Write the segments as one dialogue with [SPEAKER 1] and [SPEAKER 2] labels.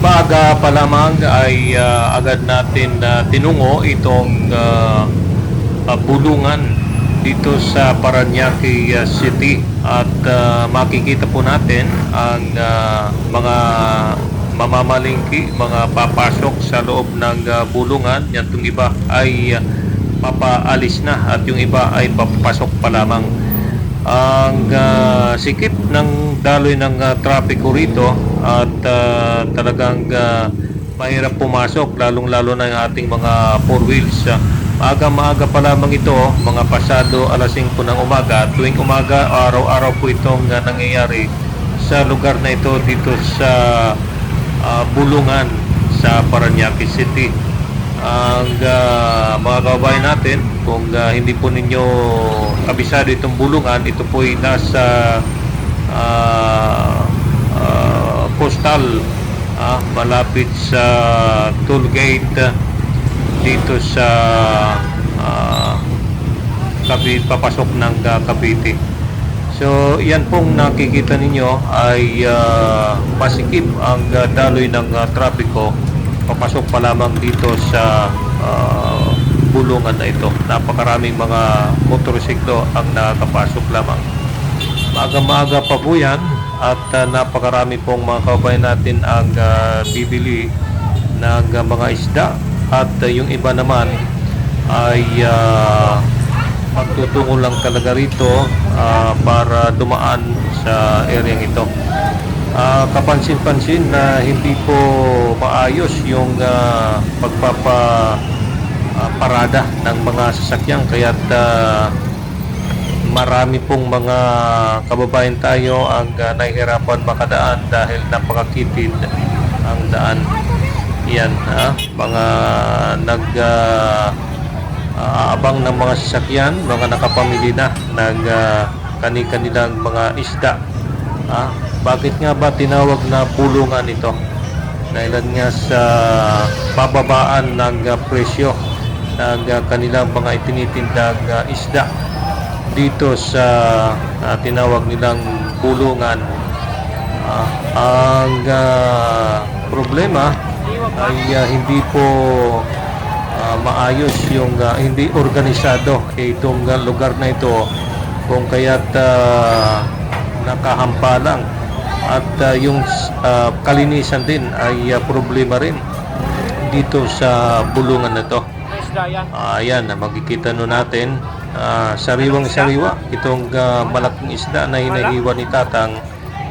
[SPEAKER 1] Maaga pa lamang ay ah, agad natin na tinungo itong ah, ah, bulungan dito sa Paranaque City at ah, makikita po natin ang ah, mga mamamalingki, mga papasok sa loob ng ah, bulungan. Yan itong iba ay ah, papaalis na at yung iba ay papasok pa lamang. Ang ah, sikip ng daloy ng ah, trapiko rito at ah, talagang ah, mahirap pumasok lalong-lalo na yung ating mga four wheels. Ah, Maaga-maaga pa lamang ito, mga pasado alas 5 ng umaga. Tuwing umaga, araw-araw po itong ah, nangyayari sa lugar na ito dito sa ah, Bulungan sa Paranaque City. Ang ah, mga kababayan natin, kung ah, hindi po ninyo kabisado itong bulungan, ito po ay nasa ah, ah, postal ah, malapit sa toll gate dito sa Cavite, papasok ng ah, Cavite. So, yan pong nakikita ninyo ay ah, masikip ang ah, daloy ng ah, trapiko papasok pa lamang dito sa ah, bulungan na ito. Napakaraming mga motorsiklo ang nakakapasok lamang. Maaga-maaga pa po yan at ah, napakarami pong mga kabayan natin ang ah, bibili ng ah, mga isda at ah, yung iba naman ay ah, magtutungo lang talaga rito ah, para dumaan sa area ito. Ah, kapansin-pansin na hindi po maayos yung ah, pagpapa ah, parada ng mga sasakyan kaya marami pong mga kababayan tayo ang uh, nahihirapan makadaan dahil napakakitid ang daan. Yan, ha? mga nag ah, aabang ng mga sasakyan, mga nakapamili na ng ah, kani-kanilang mga isda. Ha? Bakit nga ba tinawag na pulungan ito? Dahil nga sa bababaan ng ah, presyo ng ah, kanilang mga itinitindang ah, isda dito sa ah, tinawag nilang bulungan. Ah, ang ah, problema ay ah, hindi po ah, maayos yung ah, hindi organisado itong ah, lugar na ito kung kaya't uh, nakahampalang at ah, yung ah, kalinisan din ay ah, problema rin dito sa bulungan na to. Ayan, makikita no natin ah, sariwang-sariwa itong ah, malaking isda na hinahiwa ni Tatang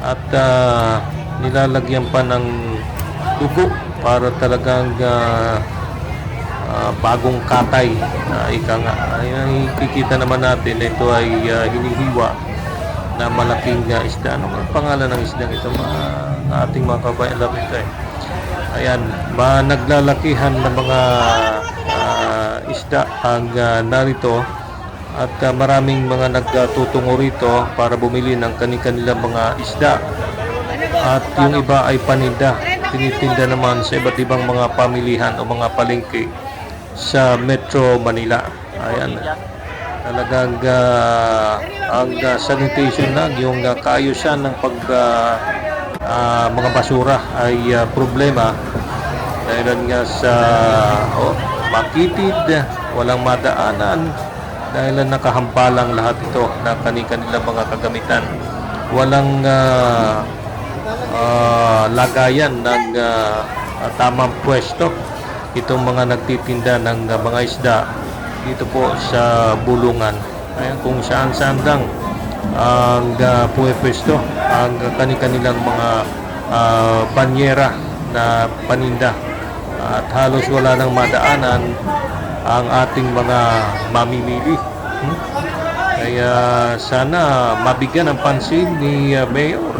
[SPEAKER 1] at ah, nilalagyan pa ng dugo para talagang ah, ah, bagong katay. Uh, ika nga, ay, nakikita naman natin na ito ay ah, hinihiwa na malaking ah, isda. Ano ang pangalan ng isda ito? Mga, ating mga kabayan alam ito eh. Ayan, ma naglalakihan ng mga ah, isda ang ah, narito at ah, maraming mga nagtutungo rito para bumili ng kani-kanilang mga isda at yung iba ay paninda tinitinda naman sa iba't ibang mga pamilihan o mga palengke sa Metro Manila ayan talagang ah, ang ah, sanitation na yung uh, kaayusan ng pag ah, ah, mga basura ay ah, problema. Dahil nga sa oh, makitid walang madaanan. Dahil nakahampalang lahat ito na kani-kanilang mga kagamitan. Walang ah, ah, lagayan ng ah, tamang pwesto itong mga nagtitinda ng ah, mga isda dito po sa bulungan. Ayan kung saan saan lang ang uh, pwesto ang kani-kanilang mga ah, banyera na paninda. At halos wala nang madaanan ang ating mga mamimili. Hmm? kaya sana mabigyan ng pansin ni ah, Mayor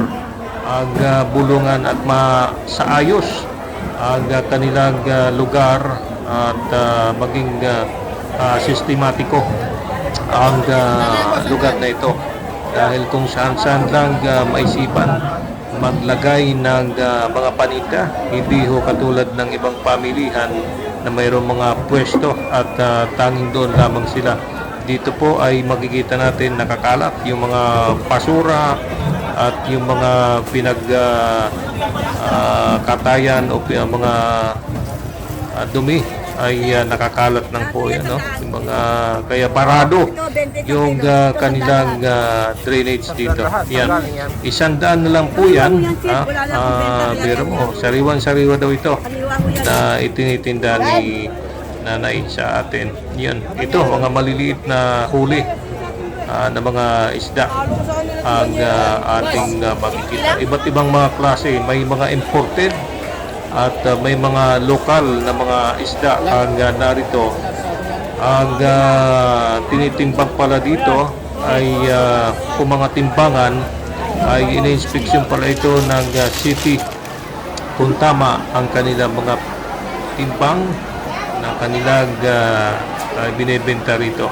[SPEAKER 1] ang ah, bulungan at masaayos ang ah, kanilang ah, lugar at ah, maging ah, ah, sistematiko ang ah, lugar na ito. Dahil kung saan-saan lang ah, maisipan maglagay ng ah, mga paninda hindi ho katulad ng ibang pamilihan na mayroong mga pwesto at ah, tanging doon lamang sila. Dito po ay makikita natin nakakalat yung mga basura at yung mga pinag ah, ah, katayan o mga ah, dumi ay ah, nakakalat ng po no? Yung mga kaya parado yung ah, kanilang ah, drainage dito. Yan. Isang daan na lang po yan. Ha? Ah, biro mo, sariwan-sariwa daw ito na itinitinda ni nanay sa atin. Yan. Ito, mga maliliit na huli ah, na mga isda ang ah, ating ah, makikita. Iba't ibang mga klase. May mga imported at ah, may mga lokal na mga isda ang ah, narito. Ang ah, tinitimbang pala dito ay ah, kung mga timbangan ay ina-inspection pala ito ng ah, city kung tama ang kanilang mga timbang na kanilang uh, binebenta rito.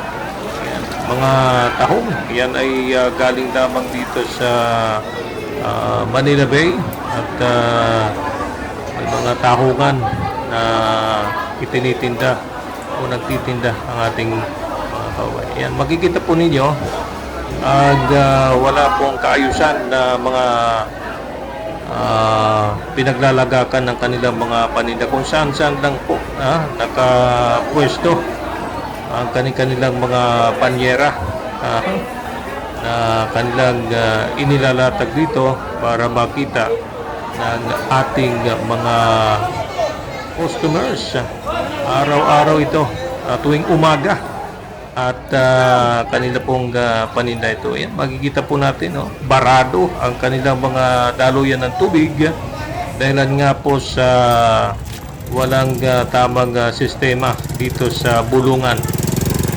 [SPEAKER 1] Yan. Mga tahong, yan ay ah, galing lamang dito sa ah, Manila Bay at may mga tahungan na itinitinda o nagtitinda ang ating mga kawaii. Yan, makikita po ninyo ang ah, wala pong kaayusan na mga ah, pinaglalagakan ng kanilang mga paninda kung saan saan lang po ah, nakapwesto ang kanilang mga panyera ah, na kanilang ah, inilalatag dito para makita ng ating mga customers. Araw-araw ito ah, tuwing umaga. At ah, kanila pong ah, paninda ito. Yan, makikita po natin, no? barado ang kanilang mga daluyan ng tubig. Dahilan nga po sa walang ah, tamang ah, sistema dito sa bulungan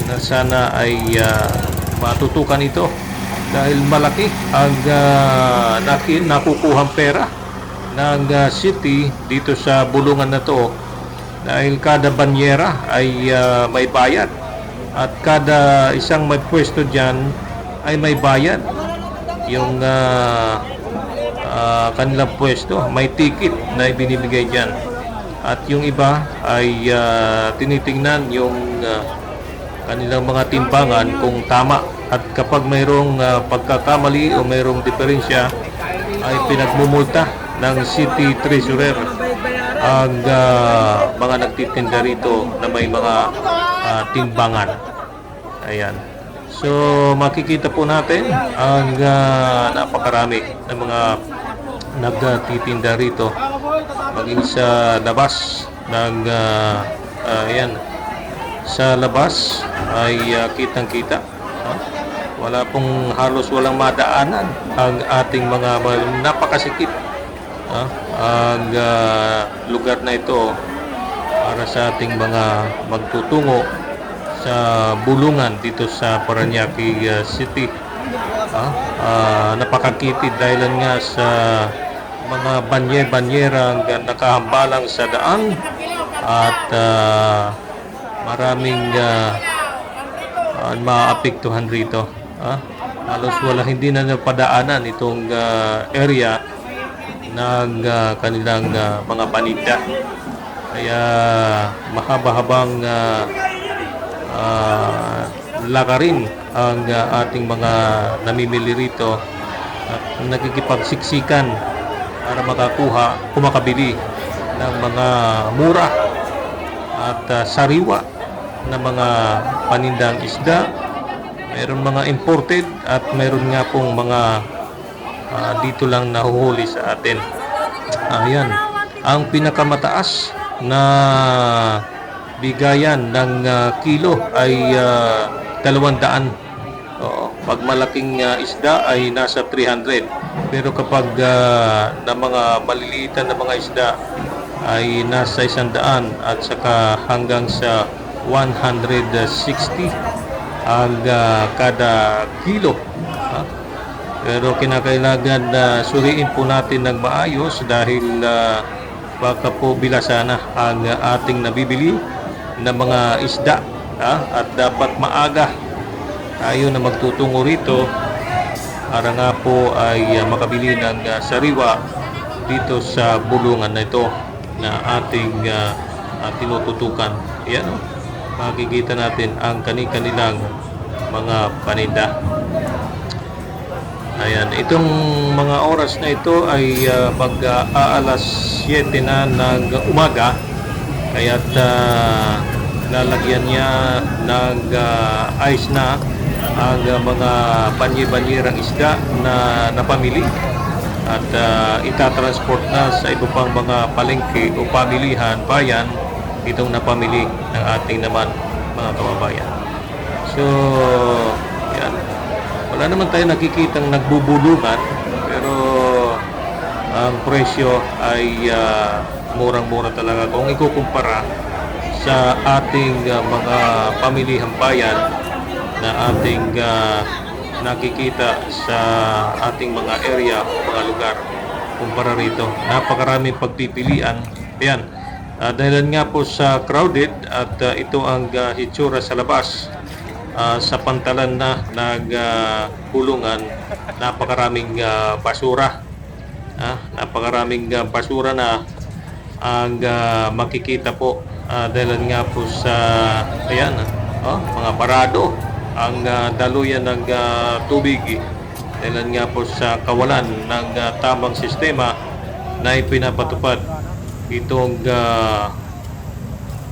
[SPEAKER 1] na sana ay ah, matutukan ito. Dahil malaki ang uh, nakin, nakukuhang pera ng ah, city dito sa bulungan na to dahil kada banyera ay ah, may bayad. At kada isang may pwesto dyan ay may bayad. Yung ah, ah, kanilang pwesto may ticket na ibinibigay dyan. At yung iba ay ah, tinitingnan yung ah, kanilang mga timbangan kung tama. At kapag mayroong ah, pagkakamali o mayroong diferensya ay pinagmumulta ng city treasurer ang ah, mga nagtitinda rito na may mga ah, timbangan. Ayan. So makikita po natin ang ah, napakarami ng mga nagtitinda rito maging sa labas ng ah, ah, ayan sa labas ay ah, kitang-kita. no? Wala pong halos walang madaanan ang ating mga napakasikip ah, ang ah, lugar na ito para sa ating mga magtutungo sa bulungan dito sa Paranaque ah, City. Ah, ah, napakakitid dahil nga sa mga banyer-banyerang nakahambalang sa daan at ah, maraming uh, maapektuhan rito. Ah, halos wala hindi na napadaanan itong ah, area ng ah, kanilang ah, mga paninda. Kaya mahaba-habang uh, lakarin ang ah, ating mga namimili rito at nagkikipagsiksikan para makakuha, kumakabili ng mga mura at ah, sariwa na mga panindang isda. Mayroon mga imported at mayroon nga pong mga ah, dito lang nahuhuli sa atin. Ayan. Ang pinakamataas na bigayan ng ah, kilo ay ah, 200. Oo. Pag malaking ah, isda ay nasa 300. Pero kapag ah, na mga maliliitan na mga isda ay nasa 100 at saka hanggang sa 160 ang ah, kada kilo. Pero kinakailangan na suriin po natin ng maayos dahil ah, baka po bilasana ang ating nabibili na mga isda ha? at dapat maaga tayo na magtutungo rito para nga po ay ah, makabili ng ah, sariwa dito sa bulungan na ito na ating ah, ah, tinututukan. Yan o. Makikita natin ang kani-kanilang mga paninda. Ayan, itong mga oras na ito ay uh, mag uh, aalas 7 na ng umaga. Kaya't uh, lalagyan niya ng uh, ice na ang uh, mga banyi-banyirang isda na napamili at uh, itatransport na sa iba pang mga palengke o pamilihan bayan itong napamili ng ating naman mga kababayan. So. Wala naman tayo nakikitang nagbubulungan pero ang presyo ay ah, murang-mura talaga kung ikukumpara sa ating ah, mga pamilihang bayan na ating ah, nakikita sa ating mga area, mga lugar kumpara rito. Napakaraming pagpipilian. Ayan. Ah, dahil nga po sa crowded at ah, ito ang ah, hitsura sa labas Ah, sa pantalan na nagkulungan napakaraming ah, basura. Ah, napakaraming ah, basura na ang ah, makikita po. Ah, dahil nga po sa ayan oh, mga parado ang ah, daluyan ng ah, tubig. Dahil nga po sa kawalan ng ah, tamang sistema na ipinapatupad itong ah,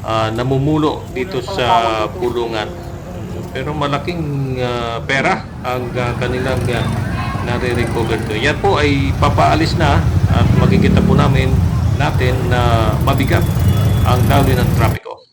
[SPEAKER 1] ah, namumulo dito sa pulungan. Pero malaking ah, pera ang ah, kanilang uh, nare-recover ko. Yan po ay papaalis na at makikita po namin natin na mabigat ang daloy ng trapiko.